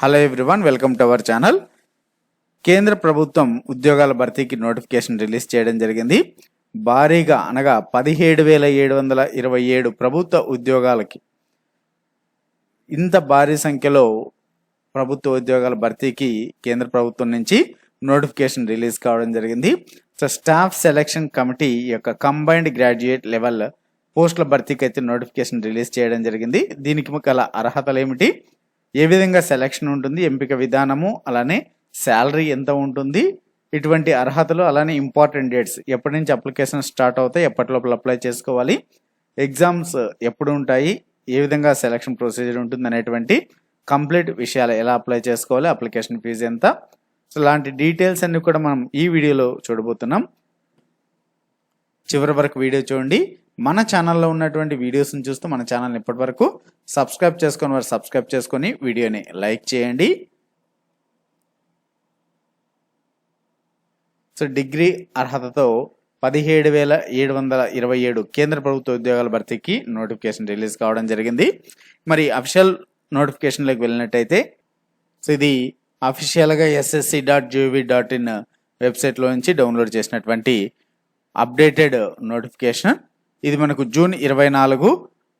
Hello everyone welcome to our channel కేంద్ర ప్రభుత్వం ఉద్యోగాల భర్తీకి నోటిఫికేషన్ రిలీజ్ చేయడం జరిగింది. భారీగా అనగా పదిహేడు వేల ఏడు వందల ఇరవై ఏడు ప్రభుత్వ ఉద్యోగాలకి. ఇంత భారీ సంఖ్యలో ప్రభుత్వ ఉద్యోగాల భర్తీకి కేంద్ర ప్రభుత్వం నుంచి నోటిఫికేషన్ రిలీజ్ కావడం జరిగింది. సో స్టాఫ్ సెలక్షన్ కమిటీ యొక్క కంబైన్డ్ గ్రాడ్యుయేట్ లెవెల్ పోస్టుల భర్తీకి అయితే నోటిఫికేషన్ రిలీజ్ చేయడం జరిగింది. దీనికి గల అర్హతలు ఏమిటి? ఏ విధంగా సెలక్షన్ ఉంటుంది ఎంపిక విధానము అలానే శాలరీ ఎంత ఉంటుంది ఇటువంటి అర్హతలు అలానే ఇంపార్టెంట్ డేట్స్ ఎప్పటి నుంచి అప్లికేషన్ స్టార్ట్ అవుతాయి ఎప్పటి లోపల అప్లై చేసుకోవాలి ఎగ్జామ్స్ ఎప్పుడు ఉంటాయి ఏ విధంగా సెలక్షన్ ప్రొసీజర్ ఉంటుంది అనేటువంటి కంప్లీట్ విషయాలు ఎలా అప్లై చేసుకోవాలి అప్లికేషన్ ఫీజు ఎంత. సో ఇలాంటి డీటెయిల్స్ అన్ని కూడా మనం ఈ వీడియోలో చూడబోతున్నాం. చివరి వరకు వీడియో చూడండి. మన ఛానల్లో ఉన్నటువంటి వీడియోస్ని చూస్తూ మన ఛానల్ని ఇప్పటివరకు సబ్స్క్రైబ్ చేసుకొని వారు సబ్స్క్రైబ్ చేసుకొని వీడియోని లైక్ చేయండి. సో డిగ్రీ అర్హతతో పదిహేడు వేల ఏడు వందల ఇరవై ఏడు కేంద్ర ప్రభుత్వ ఉద్యోగాల భర్తీకి నోటిఫికేషన్ రిలీజ్ కావడం జరిగింది. మరి అఫిషియల్ నోటిఫికేషన్లోకి వెళ్ళినట్టయితే సో ఇది అఫీషియల్గా SSC dot G V dot in వెబ్సైట్లో నుంచి డౌన్లోడ్ చేసినటువంటి అప్డేటెడ్ నోటిఫికేషన్ ఇది మనకు జూన్ ఇరవై నాలుగు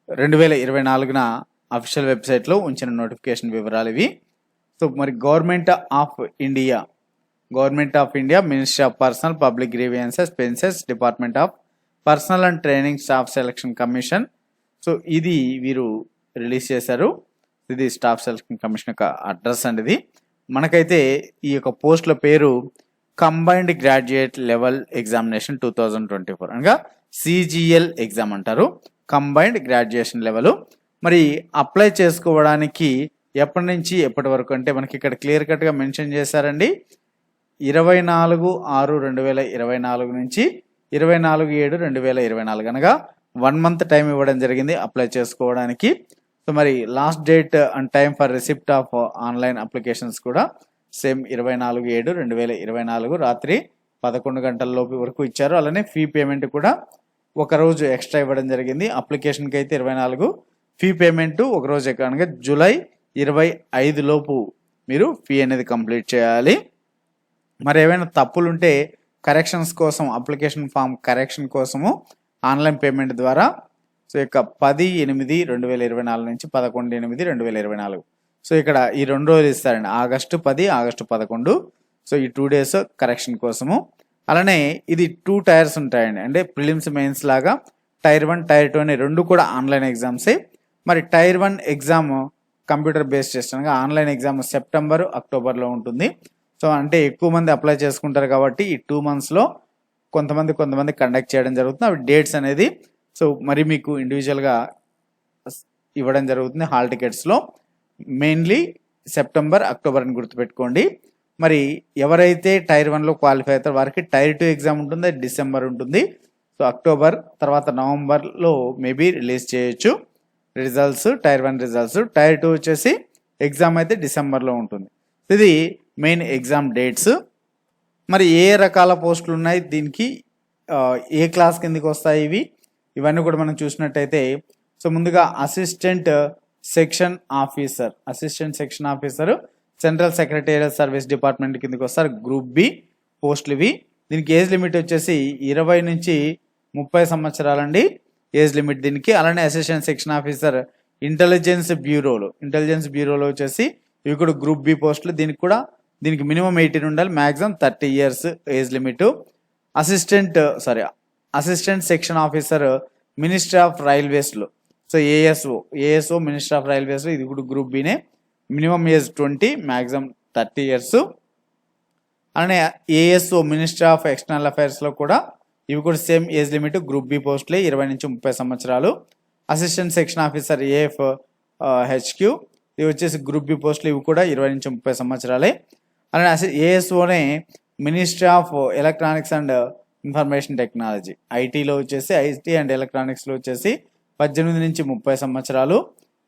రెండు వేల ఇరవై నాలుగున అఫీషియల్ వెబ్సైట్లో ఉంచిన నోటిఫికేషన్ వివరాలు ఇవి. సో మరి government of India government of India ministry of personnel public grievances pensions department of personnel and training staff selection commission so ఇది వీరు రిలీజ్ చేశారు. ఇది స్టాఫ్ సెలక్షన్ కమిషన్ యొక్క అడ్రస్ అండి ఇది. మనకైతే ఈ యొక్క పోస్టుల పేరు combined graduate level examination two thousand twenty four అనగా సిజిఎల్ ఎగ్జామ్ అంటారు. Combined graduation level. మరి అప్లై చేసుకోవడానికి ఎప్పటి నుంచి ఎప్పటి వరకు అంటే మనకి ఇక్కడ క్లియర్ కట్గా మెన్షన్ చేశారండి. ఇరవై నాలుగు ఆరు రెండు వేల ఇరవై నాలుగు నుంచి ఇరవై నాలుగు ఏడు రెండు వేల ఇరవై నాలుగు అనగా వన్ మంత్ టైం ఇవ్వడం జరిగింది అప్లై చేసుకోవడానికి. సో మరి last date and time for receipt of online applications కూడా సేమ్ ఇరవై నాలుగు ఏడు రెండు వేల ఇరవై నాలుగు రాత్రి పదకొండు గంటల లోపు వరకు ఇచ్చారు. అలానే ఫీ పేమెంట్ కూడా ఒక రోజు ఎక్స్ట్రా ఇవ్వడం జరిగింది. అప్లికేషన్కి అయితే ఇరవై నాలుగు. ఫీ పేమెంట్ ఒక రోజు ఎక్కువ అనగా జూలై ఇరవై ఐదు లోపు మీరు ఫీ అనేది కంప్లీట్ చేయాలి. మరి ఏమైనా తప్పులు ఉంటే కరెక్షన్స్ కోసం అప్లికేషన్ ఫామ్ కరెక్షన్ కోసము ఆన్లైన్ పేమెంట్ ద్వారా సో యొక్క పది ఎనిమిది రెండు వేల ఇరవై నాలుగు నుంచి పదకొండు ఎనిమిది రెండు వేల ఇరవై నాలుగు. సో ఇక్కడ ఈ రెండు రోజులు ఇస్తారండి. ఆగస్టు పది ఆగస్టు పదకొండు. సో ఈ టూ డేస్ కరెక్షన్ కోసము. అలానే ఇది టూ టైర్స్ ఉంటాయండి. అంటే ప్రిలిమ్స్ మెయిన్స్ లాగా టైర్ వన్ టైర్ టూ అనే రెండు కూడా ఆన్లైన్ ఎగ్జామ్సే మరి tier one exam computer based చేస్తాను. ఆన్లైన్ ఎగ్జామ్ సెప్టెంబర్ అక్టోబర్లో ఉంటుంది. సో అంటే ఎక్కువ మంది అప్లై చేసుకుంటారు కాబట్టి ఈ టూ మంత్స్లో కొంతమంది కొంతమంది కండక్ట్ చేయడం జరుగుతుంది. అవి డేట్స్ అనేది సో మరి మీకు ఇండివిజువల్గా ఇవ్వడం జరుగుతుంది హాల్ టికెట్స్లో మెయిన్లీ సెప్టెంబర్ అక్టోబర్ అని గుర్తుపెట్టుకోండి. మరి ఎవరైతే టైర్ వన్లో క్వాలిఫై అవుతారో వారికి టైర్ టూ ఎగ్జామ్ ఉంటుంది అది డిసెంబర్ ఉంటుంది. సో అక్టోబర్ తర్వాత నవంబర్లో మేబీ రిలీజ్ చేయొచ్చు. Results tier one results. Tier two వచ్చేసి ఎగ్జామ్ అయితే డిసెంబర్లో ఉంటుంది. ఇది మెయిన్ ఎగ్జామ్ డేట్స్. మరి ఏ రకాల పోస్టులు ఉన్నాయి? దీనికి ఏ క్లాస్ కిందకి వస్తాయి ఇవి? ఇవన్నీ కూడా మనం చూసినట్టయితే సో ముందుగా assistant section officer assistant section officer central secretariat service department కిందకి వస్తారు. గ్రూప్ బి పోస్టులు ఇవి దీనికి ఏజ్ లిమిట్ వచ్చేసి ఇరవై నుంచి ముప్పై సంవత్సరాలండి. ఏజ్ లిమిట్ దీనికి. అలానే అసిస్టెంట్ సెక్షన్ ఆఫీసర్ ఇంటెలిజెన్స్ బ్యూరోలు ఇంటెలిజెన్స్ బ్యూరోలో వచ్చేసి ఇవి కూడా గ్రూప్ బి పోస్టులు దీనికి కూడా దీనికి మినిమం ఎయిటీన్ ఉండాలి. Maximum thirty years age limit assistant sorry assistant section officer ministry of రైల్వేస్లో so ASO ASO minister of రైల్వేస్లో ఇది కూడా group బినే minimum age twenty maximum thirty years. అలానే ఏఎస్ఓ మినిస్ట్రీ ఆఫ్ ఎక్స్టర్నల్ అఫైర్స్లో కూడా ఇవి కూడా same age limit group B పోస్టులే ఇరవై నుంచి ముప్పై సంవత్సరాలు. Assistant section officer AF HQ ఇవి వచ్చేసి గ్రూప్ బి పోస్టులు ఇవి కూడా ఇరవై నుంచి ముప్పై సంవత్సరాలే. అలానే అసి ఏఎస్ఓనే ministry of electronics and information technology ఐటీలో వచ్చేసి ఐటీ అండ్ ఎలక్ట్రానిక్స్లో వచ్చేసి పద్దెనిమిది నుంచి ముప్పై సంవత్సరాలు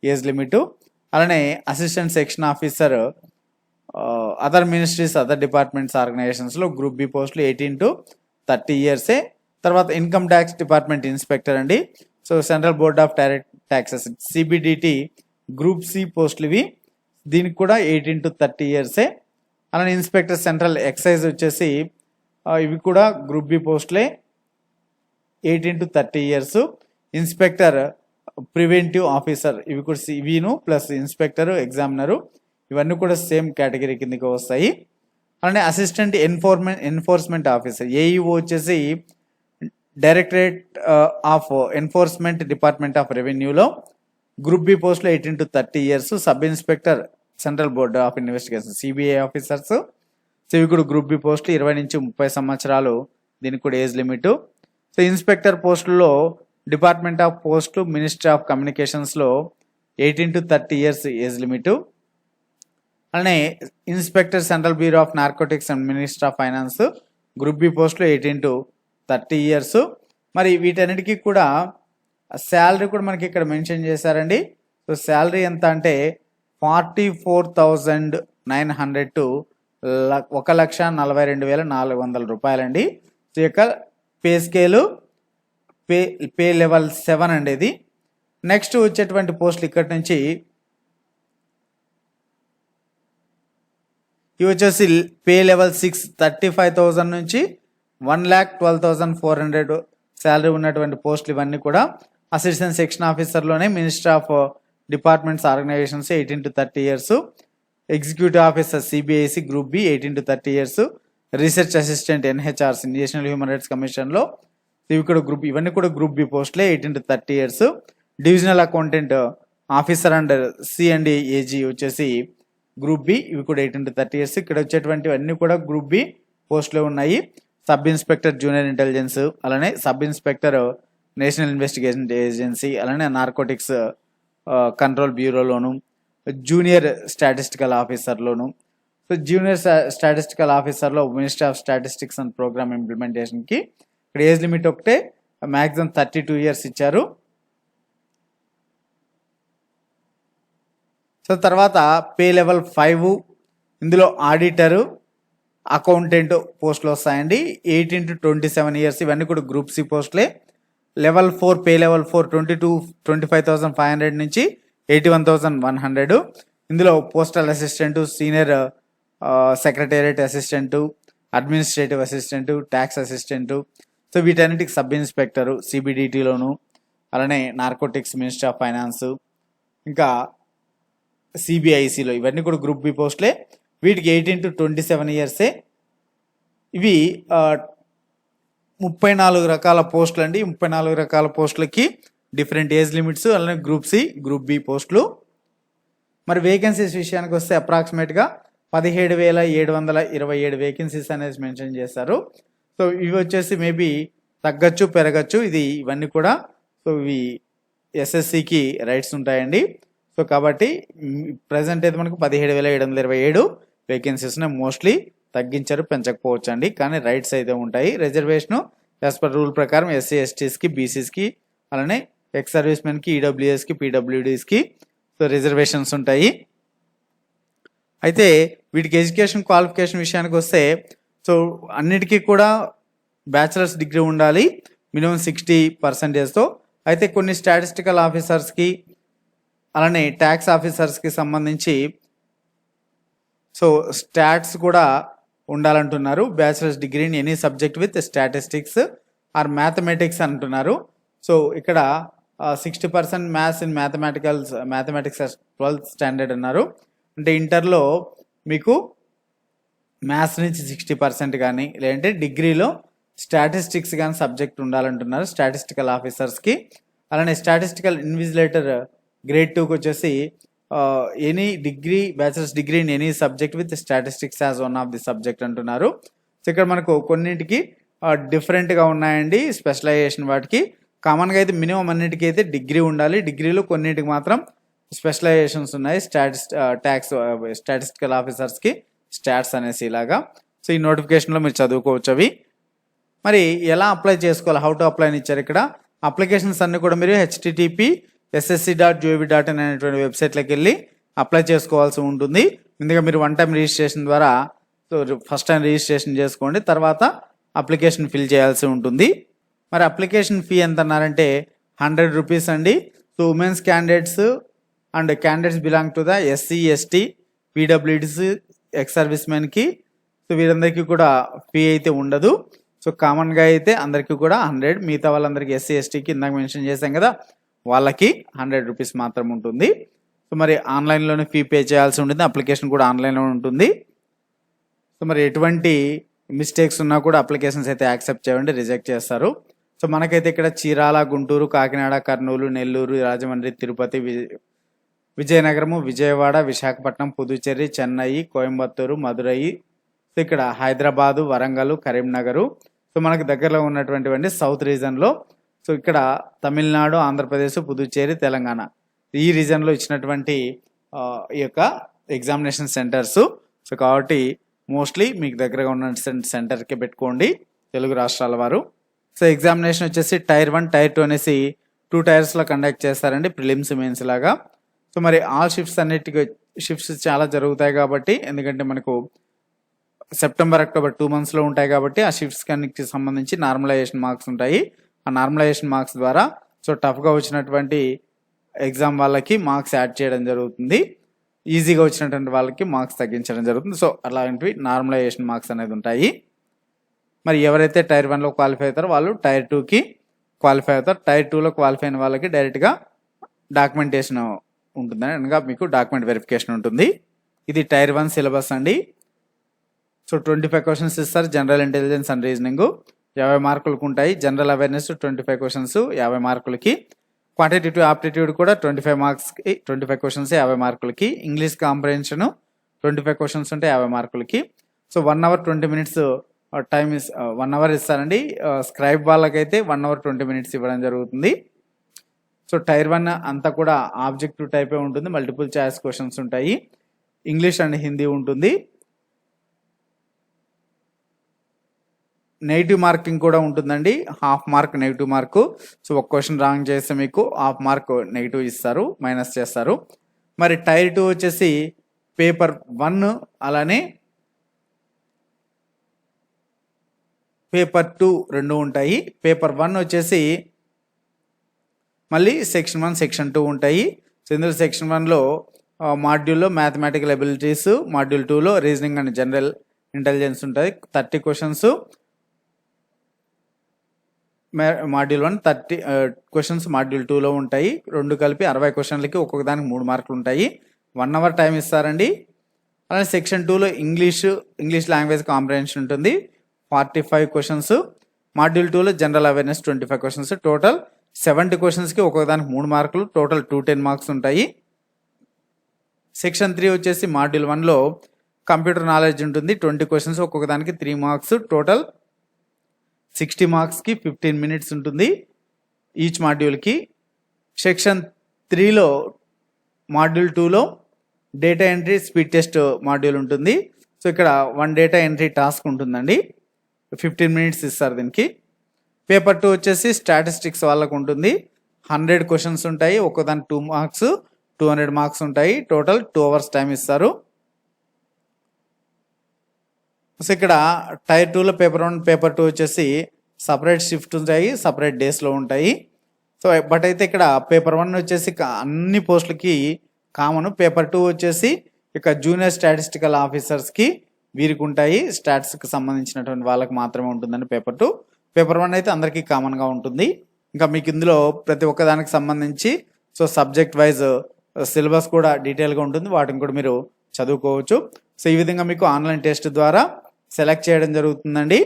ఏజ్ లిమిట్. అలానే assistant section officer other ministries other departments ఆర్గనైజేషన్స్లో group B పోస్టులు ఎయిటీన్ టు థర్టీ ఇయర్సే తర్వాత ఇన్కమ్ ట్యాక్స్ డిపార్ట్మెంట్ ఇన్స్పెక్టర్ అండి. So central board of direct taxes CBDT group C పోస్టులు ఇవి. దీనికి కూడా ఎయిటీన్ టు థర్టీ ఇయర్సే అలానే ఇన్స్పెక్టర్ సెంట్రల్ ఎక్సైజ్ వచ్చేసి ఇవి కూడా group B పోస్టులే eighteen to thirty years inspector preventive officer. ఇవి కూడా సివిను ప్లస్ ఇన్స్పెక్టర్ ఎగ్జామినరు. ఇవన్నీ కూడా సేమ్ కేటగిరీ కిందకి వస్తాయి. అలానే assistant enforcement enforcement officer. AEO వచ్చేసి directorate of enforcement department of రెవెన్యూలో group B పోస్ట్లో eighteen to thirty years. Sub inspector central board of investigation CBI officers. So ఇవి కూడా గ్రూప్ బి పోస్టులు. ఇరవై నుంచి ముప్పై సంవత్సరాలు దీనికి కూడా ఏజ్ లిమిట్. సో ఇన్స్పెక్టర్ పోస్టుల్లో department of post ministry of కమ్యూనికేషన్స్లో eighteen to thirty years age limit. అలానే inspector central bureau of narcotics and minister of finance group B పోస్ట్లో ఎయిటీన్ టు థర్టీ ఇయర్స్. మరి వీటన్నిటికీ కూడా శాలరీ కూడా మనకి ఇక్కడ mention చేశారండి. సో శాలరీ ఎంత అంటే forty four thousand nine hundred to ఒక లక్ష నలభై రెండు వేల నాలుగు వందల రూపాయలండి. సో ఈ యొక్క pay scale pay pay level seven అండి ఇది. నెక్స్ట్ వచ్చేటువంటి పోస్టులు ఇక్కడి నుంచి. ఇవి వచ్చేసి pay level six thirty five thousand నుంచి one lakh twelve thousand four hundred salary ఉన్నటువంటి పోస్టులు ఇవన్నీ కూడా assistant section ఆఫీసర్లోనే minister of departments organisations eighteen to thirty years. Executive officer CBIC group B eighteen to thirty years. Research assistant NHRC national human rights కమిషన్లో ఇవి కూడా group ఇవన్నీ కూడా group B పోస్టులే eighteen to thirty years divisional accountant officer and CMD and AG వచ్చేసి group B ఇవి కూడా eighteen to thirty years ఇక్కడ వచ్చేటువంటివన్నీ కూడా గ్రూప్ బి పోస్టులో ఉన్నాయి. సబ్ ఇన్స్పెక్టర్ జూనియర్ ఇంటెలిజెన్స్ అలానే sub inspector national investigation agency అలానే నార్కోటిక్స్ కంట్రోల్ బ్యూరోలోను జూనియర్ స్టాటిస్టికల్ ఆఫీసర్లోను so junior statistical ఆఫీసర్లో minister of statistics and programme ఇంప్లిమెంటేషన్కి ఇక్కడ ఏజ్ లిమిట్ ఒకటే మ్యాక్సిమం థర్టీ టూ ఇయర్స్ ఇచ్చారు. సో తర్వాత పే లెవెల్ ఫైవ్ ఇందులో auditor accountant పోస్టులు వస్తాయండి. Eighteen to twenty seven years ఇవన్నీ కూడా group C పోస్టులే. Level four pay level four twenty two twenty five thousand five hundred నుంచి eighty one thousand one hundred. ఇందులో postal assistant senior secretariat assistant administrative assistant tax assistant so వీటన్నిటికి sub inspector సిబిడిటీలోను అలానే narcotics minister of finance ఇంకా సిబిఐసిలో ఇవన్నీ కూడా group B పోస్టులే. వీటికి ఎయిటీన్ టు ట్వంటీ సెవెన్ ఇయర్సే. ఇవి ముప్పై నాలుగు రకాల పోస్టులు అండి ముప్పై నాలుగు రకాల పోస్టులకి డిఫరెంట్ ఏజ్ లిమిట్స్ అలానే గ్రూప్ సి గ్రూప్ బి పోస్టులు. మరి వేకెన్సీస్ విషయానికి వస్తే అప్రాక్సిమేట్గా పదిహేడు వేల ఏడు వందల ఇరవై ఏడు వేకెన్సీస్ అనేది మెన్షన్ చేశారు. సో ఇవి వచ్చేసి మేబీ తగ్గచ్చు పెరగచ్చు. ఇది ఇవన్నీ కూడా సో ఇవి ఎస్ఎస్సికి రైట్స్ ఉంటాయండి. సో కాబట్టి ప్రజెంట్ అయితే మనకు పదిహేడు వేల ఏడు వందల ఇరవై ఏడు వేకెన్సీస్ని మోస్ట్లీ తగ్గించారు పెంచకపోవచ్చు అండి కానీ రైట్స్ అయితే ఉంటాయి. రిజర్వేషన్ యాజ్ పర్ రూల్ ప్రకారం ఎస్సీ ఎస్టీస్కి బీసీస్కి అలానే ఎక్స్ సర్వీస్ మెన్కి ఈడబ్ల్యూఎస్కి పీడబ్ల్యూడీస్కి సో రిజర్వేషన్స్ ఉంటాయి. అయితే వీటికి ఎడ్యుకేషన్ క్వాలిఫికేషన్ విషయానికి వస్తే సో అన్నిటికీ కూడా బ్యాచిలర్స్ డిగ్రీ ఉండాలి మినిమం సిక్స్టీ పర్సంటేజ్తో అయితే కొన్ని స్టాటిస్టికల్ ఆఫీసర్స్కి అలానే ట్యాక్స్ ఆఫీసర్స్కి సంబంధించి సో స్టాట్స్ కూడా ఉండాలంటున్నారు. Bachelor's degree in any subject with statistics or mathematics అంటున్నారు. సో ఇక్కడ sixty percent maths in mathematicals mathematics twelfth standard అన్నారు. అంటే ఇంటర్లో మీకు మ్యాథ్స్ నుంచి సిక్స్టీ పర్సెంట్ కానీ లేదంటే డిగ్రీలో స్టాటిస్టిక్స్ కానీ సబ్జెక్ట్ ఉండాలంటున్నారు స్టాటిస్టికల్ ఆఫీసర్స్కి అలానే స్టాటిస్టికల్ ఇన్విజిలేటర్ గ్రేడ్ టూకి వచ్చేసి any degree bachelor's degree in any subject with statistics as one of the subject అంటున్నారు. సో ఇక్కడ మనకు కొన్నింటికి డిఫరెంట్గా ఉన్నాయండి స్పెషలైజేషన్ వాటికి. కామన్గా అయితే మినిమం అన్నిటికీ అయితే డిగ్రీ ఉండాలి. డిగ్రీలో కొన్నింటికి మాత్రం స్పెషలైజేషన్స్ ఉన్నాయి స్టాటిస్ ట్యాక్స్ స్టాటిస్టికల్ ఆఫీసర్స్కి స్టాట్స్ అనేసి ఇలాగా. సో ఈ నోటిఫికేషన్లో మీరు చదువుకోవచ్చు అవి. మరి ఎలా అప్లై చేసుకోవాలి? హౌ టు అప్లై అని ఇచ్చారు ఇక్కడ. అప్లికేషన్స్ అన్ని కూడా మీరు హెచ్టిటిపి ఎస్ఎస్సి డాట్ జూబీ డాట్ ఇన్ అనేటువంటి వెబ్సైట్లోకి వెళ్ళి అప్లై చేసుకోవాల్సి ఉంటుంది. ముందుగా మీరు వన్ టైం రిజిస్ట్రేషన్ ద్వారా సో ఫస్ట్ టైం రిజిస్ట్రేషన్ చేసుకోండి. తర్వాత అప్లికేషన్ ఫిల్ చేయాల్సి ఉంటుంది. మరి అప్లికేషన్ ఫీ ఎంత అన్నారంటే హండ్రెడ్ రూపీస్ అండి. So women's candidates and candidates belong to the SC ST PWDs ex సర్వీస్కి సో వీరందరికీ కూడా ఫీ అయితే ఉండదు. సో కామన్గా అయితే అందరికీ కూడా హండ్రెడ్ మిగతా వాళ్ళందరికీ ఎస్సీ ఎస్టీకి ఇందాక మెన్షన్ చేశాం కదా వాళ్ళకి హండ్రెడ్ రూపీస్ మాత్రం ఉంటుంది. సో మరి ఆన్లైన్లోనే ఫీ పే చేయాల్సి ఉంటుంది అప్లికేషన్ కూడా ఆన్లైన్లో ఉంటుంది. సో మరి ఎటువంటి మిస్టేక్స్ ఉన్నా కూడా అప్లికేషన్స్ అయితే యాక్సెప్ట్ చేయండి రిజెక్ట్ చేస్తారు. సో మనకైతే ఇక్కడ చీరాల గుంటూరు కాకినాడ కర్నూలు నెల్లూరు రాజమండ్రి తిరుపతి విజయనగరము విజయవాడ విశాఖపట్నం పుదుచ్చేరి చెన్నై కోయంబత్తూరు మదురై సో ఇక్కడ హైదరాబాదు వరంగల్ కరీంనగర్. సో మనకు దగ్గరలో ఉన్నటువంటివంటి సౌత్ రీజన్లో. సో ఇక్కడ తమిళనాడు ఆంధ్రప్రదేశ్ పుదుచ్చేరి తెలంగాణ. ఈ రీజన్లో ఇచ్చినటువంటి ఈ యొక్క ఎగ్జామినేషన్ సెంటర్స్. సో కాబట్టి మోస్ట్లీ మీకు దగ్గరగా ఉన్న సెంటర్కి పెట్టుకోండి తెలుగు రాష్ట్రాల వారు. సో ఎగ్జామినేషన్ వచ్చేసి టైర్ వన్ టైర్ టూ అనేసి టూ టైర్స్లో కండక్ట్ చేస్తారండి ప్రిలిమ్స్ మెయిన్స్ లాగా. సో మరి ఆల్ షిఫ్ట్స్ అన్నిటికీ షిఫ్ట్స్ చాలా జరుగుతాయి కాబట్టి ఎందుకంటే మనకు సెప్టెంబర్ అక్టోబర్ టూ మంత్స్లో ఉంటాయి కాబట్టి ఆ షిఫ్ట్స్ కన్నిటికి సంబంధించి నార్మలైజేషన్ మార్క్స్ ఉంటాయి. ఆ నార్మలైజేషన్ మార్క్స్ ద్వారా సో టఫ్గా వచ్చినటువంటి ఎగ్జామ్ వాళ్ళకి మార్క్స్ యాడ్ చేయడం జరుగుతుంది. ఈజీగా వచ్చినటువంటి వాళ్ళకి మార్క్స్ తగ్గించడం జరుగుతుంది. సో అలాంటివి నార్మలైజేషన్ మార్క్స్ అనేది ఉంటాయి. మరి ఎవరైతే టైర్ వన్లో క్వాలిఫై అవుతారో వాళ్ళు టైర్ టూకి క్వాలిఫై అవుతారు. టైర్ టూలో క్వాలిఫై అయిన వాళ్ళకి డైరెక్ట్గా డాక్యుమెంటేషన్ ఉంటుంది అనగా మీకు డాక్యుమెంట్ వెరిఫికేషన్ ఉంటుంది. ఇది టైర్ వన్ సిలబస్ అండి. సో ట్వంటీ ఫైవ్ క్వశ్చన్స్ ఇస్తారు జనరల్ ఇంటెలిజెన్స్ అండ్ రీజనింగ్ యాభై మార్కులకు ఉంటాయి general awareness twenty five questions యాభై మార్కులకి. క్వాంటిటేటివ్ ఆప్టిట్యూడ్ కూడా ట్వంటీ ఫైవ్ మార్క్స్కి ట్వంటీ ఫైవ్ క్వశ్చన్స్ యాభై మార్కులకి. English comprehension twenty five questions ఉంటే యాభై మార్కులకి. So one hour twenty minutes time is one hour ఇస్తారండి. Uh, స్క్రైబ్ వాళ్ళకైతే వన్ అవర్ ట్వంటీ మినిట్స్ ఇవ్వడం జరుగుతుంది. సో టైర్ వన్ అంతా కూడా ఆబ్జెక్టివ్ టైపే ఉంటుంది. మల్టిపుల్ ఛాయిస్ క్వశ్చన్స్ ఉంటాయి. ఇంగ్లీష్ అండ్ హిందీ ఉంటుంది. నెగిటివ్ మార్కింగ్ కూడా ఉంటుందండి. Half mark negative mark. So ఒక క్వశ్చన్ రాంగ్ చేస్తే మీకు హాఫ్ మార్క్ నెగిటివ్ ఇస్తారు మైనస్ చేస్తారు. మరి టైర్ టూ వచ్చేసి పేపర్ వన్ అలానే పేపర్ టూ రెండు ఉంటాయి. పేపర్ వన్ వచ్చేసి మళ్ళీ సెక్షన్ వన్ సెక్షన్ టూ ఉంటాయి. సో ఇందులో సెక్షన్ వన్లో మాడ్యూల్లో మ్యాథమెటికల్ అబిలిటీస్ మాడ్యూల్ టూలో రీజనింగ్ అండ్ జనరల్ ఇంటెలిజెన్స్ ఉంటుంది thirty questions module one thirty questions module టూలో ఉంటాయి. రెండు కలిపి అరవై క్వశ్చన్లకి ఒక్కొక్క దానికి మూడు మార్కులు ఉంటాయి. వన్ అవర్ టైం ఇస్తారండి. అలానే సెక్షన్ టూలో ఇంగ్లీష్ ఇంగ్లీష్ లాంగ్వేజ్ కాంప్రహెన్షన్ ఉంటుంది. ఫార్టీ ఫైవ్ క్వశ్చన్స్ మాడ్యూల్ టూలో general awareness twenty five questions total seventy క్వశ్చన్స్కి ఒక్కొక్కదానికి మూడు మార్కులు టోటల్ టూ టెన్ మార్క్స్ ఉంటాయి. సెక్షన్ త్రీ వచ్చేసి మాడ్యూల్ వన్లో కంప్యూటర్ నాలెడ్జ్ ఉంటుంది. ట్వంటీ క్వశ్చన్స్ ఒక్కొక్కదానికి త్రీ మార్క్స్ టోటల్ సిక్స్టీ మార్క్స్కి ఫిఫ్టీన్ మినిట్స్ ఉంటుంది. ఈచ్ మాడ్యూల్కి సెక్షన్ త్రీలో మాడ్యూల్ టూలో data entry speed test module ఉంటుంది. సో ఇక్కడ వన్ డేటా ఎంట్రీ టాస్క్ ఉంటుందండి. ఫిఫ్టీన్ మినిట్స్ ఇస్తారు దీనికి. పేపర్ టూ వచ్చేసి స్టాటిస్టిక్స్ వాళ్ళకు ఉంటుంది. హండ్రెడ్ క్వశ్చన్స్ ఉంటాయి. ఒక్కదాని two marks two hundred marks ఉంటాయి. టోటల్ టూ అవర్స్ టైం ఇస్తారు. సో ఇక్కడ టైర్ టూలో పేపర్ వన్ పేపర్ టూ వచ్చేసి సపరేట్ షిఫ్ట్ ఉంటాయి. సపరేట్ డేస్లో ఉంటాయి. సో బట్ అయితే ఇక్కడ పేపర్ వన్ వచ్చేసి అన్ని పోస్టులకి కామన్. పేపర్ టూ వచ్చేసి ఇక జూనియర్ స్టాటిస్టికల్ ఆఫీసర్స్కి వీరికి ఉంటాయి స్టాట్స్కి సంబంధించినటువంటి వాళ్ళకి మాత్రమే ఉంటుందని పేపర్ టూ. పేపర్ వన్ అయితే అందరికీ కామన్గా ఉంటుంది. ఇంకా మీకు ఇందులో ప్రతి ఒక్కదానికి సంబంధించి సో సబ్జెక్ట్ వైజ్ సిలబస్ కూడా డీటెయిల్గా ఉంటుంది. వాటిని కూడా మీరు చదువుకోవచ్చు. సో ఈ విధంగా మీకు ఆన్లైన్ టెస్ట్ ద్వారా సెలెక్ట్ చేయడం జరుగుతుందండి.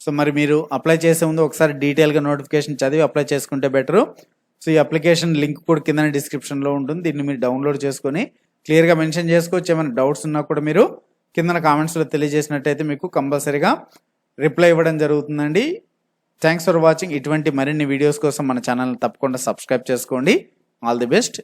సో మరి మీరు అప్లై చేసే ముందు ఒకసారి డీటెయిల్గా నోటిఫికేషన్ చదివి అప్లై చేసుకుంటే బెటరు సో ఈ అప్లికేషన్ లింక్ కూడా కింద డిస్క్రిప్షన్లో ఉంటుంది. దీన్ని మీరు డౌన్లోడ్ చేసుకొని క్లియర్గా మెన్షన్ చేసుకోవచ్చు. ఏమైనా డౌట్స్ ఉన్నా కూడా మీరు కింద కామెంట్స్లో తెలియజేసినట్టయితే మీకు కంపల్సరీగా రిప్లై ఇవ్వడం జరుగుతుందండి. థ్యాంక్స్ ఫర్ వాచింగ్ ఇటువంటి మరిన్ని వీడియోస్ కోసం మన ఛానల్ తప్పకుండా సబ్స్క్రైబ్ చేసుకోండి. All the best